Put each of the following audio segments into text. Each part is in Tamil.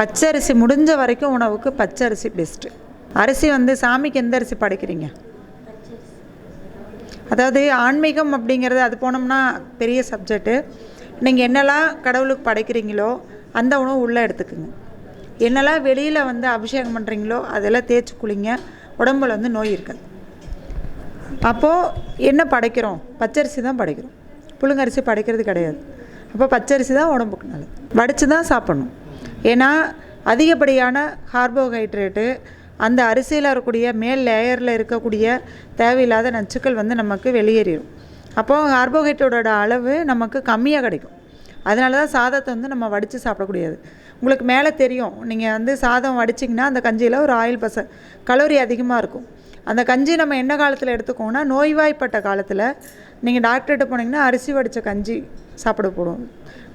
பச்சரிசி முடிஞ்ச வரைக்கும் உணவுக்கு பச்சரிசி பெஸ்ட்டு அரிசி வந்து சாமிக்கு எந்த அரிசி படைக்கிறீங்க? அதாவது ஆன்மீகம் அப்படிங்கிறது அது போனோம்னா பெரிய சப்ஜெக்ட்டு நீங்கள் என்னெல்லாம் கடவுளுக்கு படைக்கிறீங்களோ அந்த உணவு உள்ளே எடுத்துக்குங்க. என்னெல்லாம் வெளியில் வந்து அபிஷேகம் பண்ணுறீங்களோ அதெல்லாம் தேய்ச்சி குளிங்க. உடம்புல வந்து நோய் இருக்காது. அப்போது என்ன படைக்கிறோம்? பச்சரிசி தான் படைக்கிறோம். புழுங்கரிசி படைக்கிறது கிடையாது. அப்போ பச்சரிசி தான் உடம்புக்கு நல்லது. வடித்து தான் சாப்பிட்ணும். ஏன்னா அதிகப்படியான கார்போஹைட்ரேட்டு அந்த அரிசியில் இருக்கக்கூடிய மேல் லேயரில் இருக்கக்கூடிய தேவையில்லாத நச்சுக்கள் வந்து நமக்கு வெளியேறிடும் அப்போது கார்போஹைட்ரேட்டோட அளவு நமக்கு கம்மியாக கிடைக்கும். அதனால தான் சாதத்தை வந்து நம்ம வடித்து சாப்பிடக்கூடியது. உங்களுக்கு மேலே தெரியும். நீங்கள் வந்து சாதம் வடிச்சிங்கன்னா அந்த கஞ்சியில் ஒரு ஆயில் பச கலோரி அதிகமாக இருக்கும். அந்த கஞ்சி நம்ம என்ன காலத்தில் எடுத்துக்கோங்கன்னா நோய்வாய்ப்பட்ட காலத்தில் நீங்கள் டாக்டர்கிட்ட போனீங்கன்னா அரிசி வடித்த கஞ்சி சாப்பிட போடுவோம்.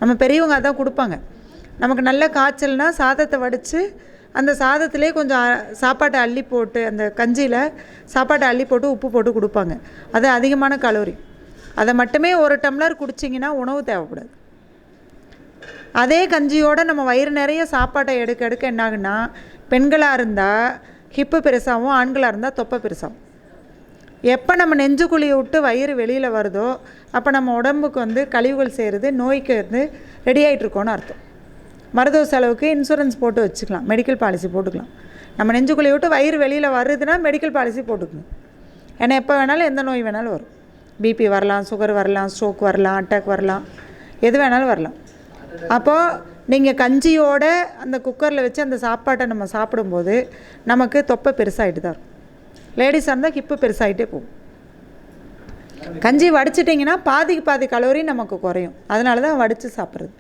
நம்ம பெரியவங்க அதான் கொடுப்பாங்க. நமக்கு நல்ல காய்ச்சல்னால் சாதத்தை வடித்து அந்த சாதத்திலே கொஞ்சம் சாப்பாட்டை அள்ளி போட்டு அந்த கஞ்சியில் சாப்பாட்டை அள்ளி போட்டு உப்பு போட்டு கொடுப்பாங்க. அது அதிகமான கலோரி. அதை மட்டுமே ஒரு டம்ளர் குடிச்சிங்கன்னா உணவு தேவைப்படாது. அதே கஞ்சியோட நம்ம வயிறு நிறைய சாப்பாட்டை எடுக்க எடுக்க என்னாகுன்னா பெண்களாக இருந்தால் ஹிப்பு பெருசாகவும் ஆண்களாக இருந்தால் தொப்பை பெருசாகும் எப்போ நம்ம நெஞ்சுக்குழியை விட்டு வயிறு வெளியில் வருதோ அப்போ நம்ம உடம்புக்கு வந்து கழிவுகள் செய்கிறது நோய்க்கு வந்து ரெடி ஆகிட்ருக்கோன்னு அர்த்தம். மருத்துவ செலவுக்கு இன்சூரன்ஸ் போட்டு வச்சுக்கலாம். மெடிக்கல் பாலிசி போட்டுக்கலாம். நம்ம நெஞ்சுக்குள்ளே விட்டு வயிறு வெளியில் வருதுன்னா மெடிக்கல் பாலிசி போட்டுக்கணும். ஏன்னா எப்போ வேணாலும் எந்த நோய் வேணாலும் வரும். பிபி வரலாம் சுகர் வரலாம் ஸ்ட்ரோக் வரலாம் அட்டாக் வரலாம். எது வேணாலும் வரலாம். அப்போது நீங்கள் கஞ்சியோட அந்த குக்கரில் வச்சு அந்த சாப்பாட்டை நம்ம சாப்பிடும்போது நமக்கு தொப்பை பெருசாகிட்டு தான் இருக்கும். லேடிஸாக இருந்தால் ஹிப்பு பெருசாகிட்டே போகும். கஞ்சி வடிச்சிட்டிங்கன்னா பாதிக்கு பாதி கலோரி நமக்கு குறையும். அதனால தான் வடித்து சாப்பிட்றது.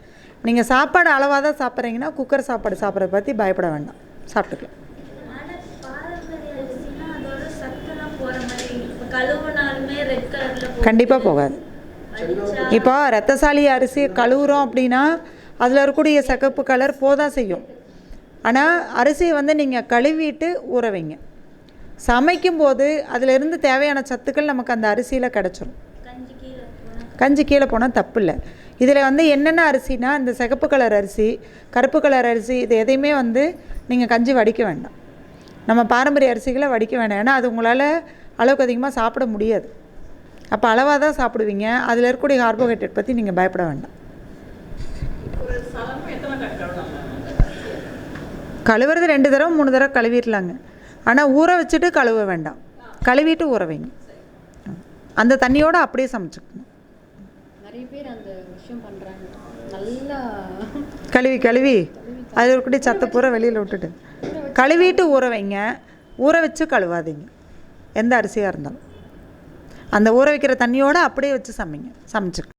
நீங்கள் சாப்பாடு அளவாக தான் சாப்பிட்றீங்கன்னா குக்கர் சாப்பாடு சாப்பிட்றத பற்றி பயப்பட வேண்டாம். சாப்பிட்டுக்கலாம். கண்டிப்பாக போகாது. இப்போ ரத்தசாலி அரிசி கழுவுறோம் அப்படின்னா அதில் இருக்கக்கூடிய சிகப்பு கலர் போதான் செய்யும். ஆனால் அரிசியை வந்து நீங்கள் கழுவிட்டு ஊற வைங்க. சமைக்கும்போது அதிலிருந்து தேவையான சத்துக்கள் நமக்கு அந்த அரிசியில் கிடச்சிரும். கஞ்சி கீழே கஞ்சி கீழே போனால் தப்பு இல்லை. இதில் வந்து என்னென்ன அரிசினா இந்த சிகப்பு கலர் அரிசி கருப்பு கலர் அரிசி இது எதையுமே வந்து நீங்கள் கஞ்சி வடிக்க வேண்டாம். நம்ம பாரம்பரிய அரிசிகளை வடிக்க வேண்டாம். ஏன்னா அது உங்களால் அளவுக்கு அதிகமாக சாப்பிட முடியாது. அப்போ அளவாக தான் சாப்பிடுவீங்க. அதில் இருக்கக்கூடிய கார்போஹைட்ரேட் பற்றி நீங்கள் பயப்பட வேண்டாம். கழுவுறது ரெண்டு தடவை மூணு தடவை கழுவிடலாங்க ஆனால் ஊற வச்சுட்டு கழுவ வேண்டாம். கழுவிட்டு ஊற வைங்க. அந்த தண்ணியோடு அப்படியே சமைச்சுக்கணும். நிறைய பேர் அந்த விஷயம் பண்றாங்க. நல்லா கழுவி கழுவி. அதில் இருக்கக்கூடிய சத்தை பூரா வெளியில் விட்டுட்டு. கழுவிட்டு ஊற வைங்க. ஊற வச்சு கழுவாதீங்க. எந்த அரிசியாக இருந்தாலும். அந்த ஊற வைக்கிற தண்ணியோடு அப்படியே வச்சு சமைங்க. சமைச்சுக்க